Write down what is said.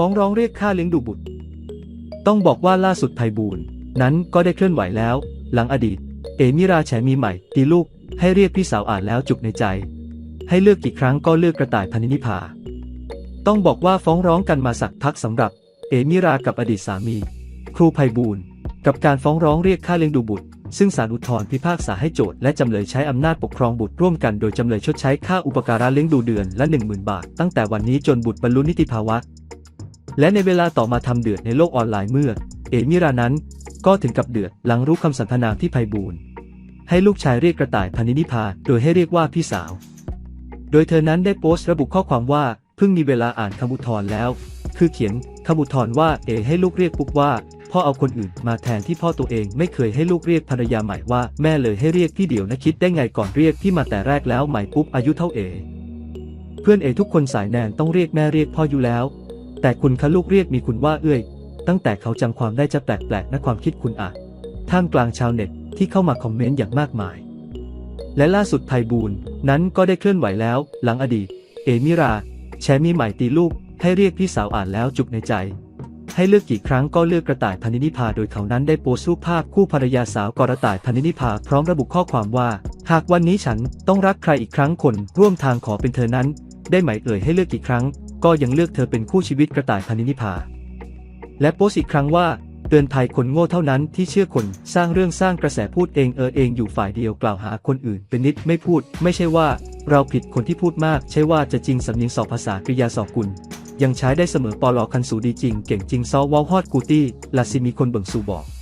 ฟ้องร้องเรียกค่าเลี้ยงดูบุตร ต้องบอกว่าล่าสุดไพบูลนั้นก็ได้เคลื่อนไหวแล้ว หลังอดีต เอมิราแฉมีใหม่ตีลูก ให้เรียกพี่สาวอ่านแล้วจุกในใจ ให้เลือกกี่ครั้งก็เลือกกระต่ายพันนินิพาต้องบอกว่าฟ้องร้องกันมาสักพักสำหรับ เอมิรากับอดีตสามี ครูไพบูลกับการฟ้องร้องเรียกค่าเลี้ยงดูบุตร ซึ่งศาลอุทธรณ์พิพากษาให้โจทย์และจำเลยใช้อำนาจปกครองบุตรร่วมกันโดยจำเลยชดใช้ค่าอุปการะเลี้ยงดูเดือนละ 10,000 บาท ตั้งแต่วันนี้จนบุตรบรรลุนิติภาวะ และในเวลาต่อมาทำเดือดในโลกออนไลน์เมื่อ เอมิรานั้น ก็ถึงกับเดือดหลังรู้คำสันทนาที่ไพบูลย์ให้ลูกชายเรียกกระต่ายพันนินิพา โดยให้เรียกว่าพี่สาว โดยเธอนั้นได้โพสต์ระบุข้อความว่าเพิ่งมีเวลาอ่านคำอุทธรณ์แล้ว คือเขียนคำอุทธรณ์ว่าเอให้ลูกเรียกปุ๊กว่าพ่อเอาคนอื่นมาแทนที่พ่อตัวเองไม่เคยให้ลูกเรียกภรรยาใหม่ว่าแม่เลยให้เรียกพี่เดียวนะคิดได้ไงก่อนเรียกพี่มาแต่แรกแล้วใหม่ปุ๊บอายุเท่าเอ เพื่อนเอทุกคนสายแนนต้องเรียกแม่เรียกพ่ออยู่แล้ว แต่คุณคะลูกเรียกมีคุณว่าเอ้ยตั้งแต่เขาจำความได้จะแปลกๆนะความคิดคุณอะท่ามกลางชาวเน็ตที่เข้ามาคอมเมนต์อย่างมากมาย และล่าสุดไพบูลนั้นก็ได้เคลื่อนไหวแล้ว หลังอดีต เอมิรา แชมีใหม่ตีลูก ให้เรียกพี่สาวอ่านแล้วจุกในใจ ให้เลือกกี่ครั้งก็เลือกกระต่ายพันนินิพาโดยเขานั้นได้โพสต์รูปภาพคู่ภรรยาสาวกระต่ายพันนินิพาพร้อมระบุข้อความว่า หากวันนี้ฉันต้องรักใครอีกครั้งคนร่วมทางขอเป็นเธอนั้น ได้ไหมเอ่ยให้เลือกกี่ครั้ง ก็ยังเลือกเธอเป็นคู่ชีวิตกระต่ายพันินิพา และโพสอีกครั้งว่า เตือนภัยคนโง่เท่านั้นที่เชื่อคนสร้างเรื่องสร้างกระแสพูดเองเออเองอยู่ฝ่ายเดียวกล่าวหาคนอื่นเป็นนิดไม่พูด ไม่ใช่ว่าเราผิดคนที่พูดมาก ใช่ว่าจะจริงสำเนียงสอบภาษากริยาสอบกุลยังใช้ได้เสมอปอลอคันสูดีจริง เก่งจริงซอวอลฮอดกูตี้ลาซิมีคนเบิ่งสูบอก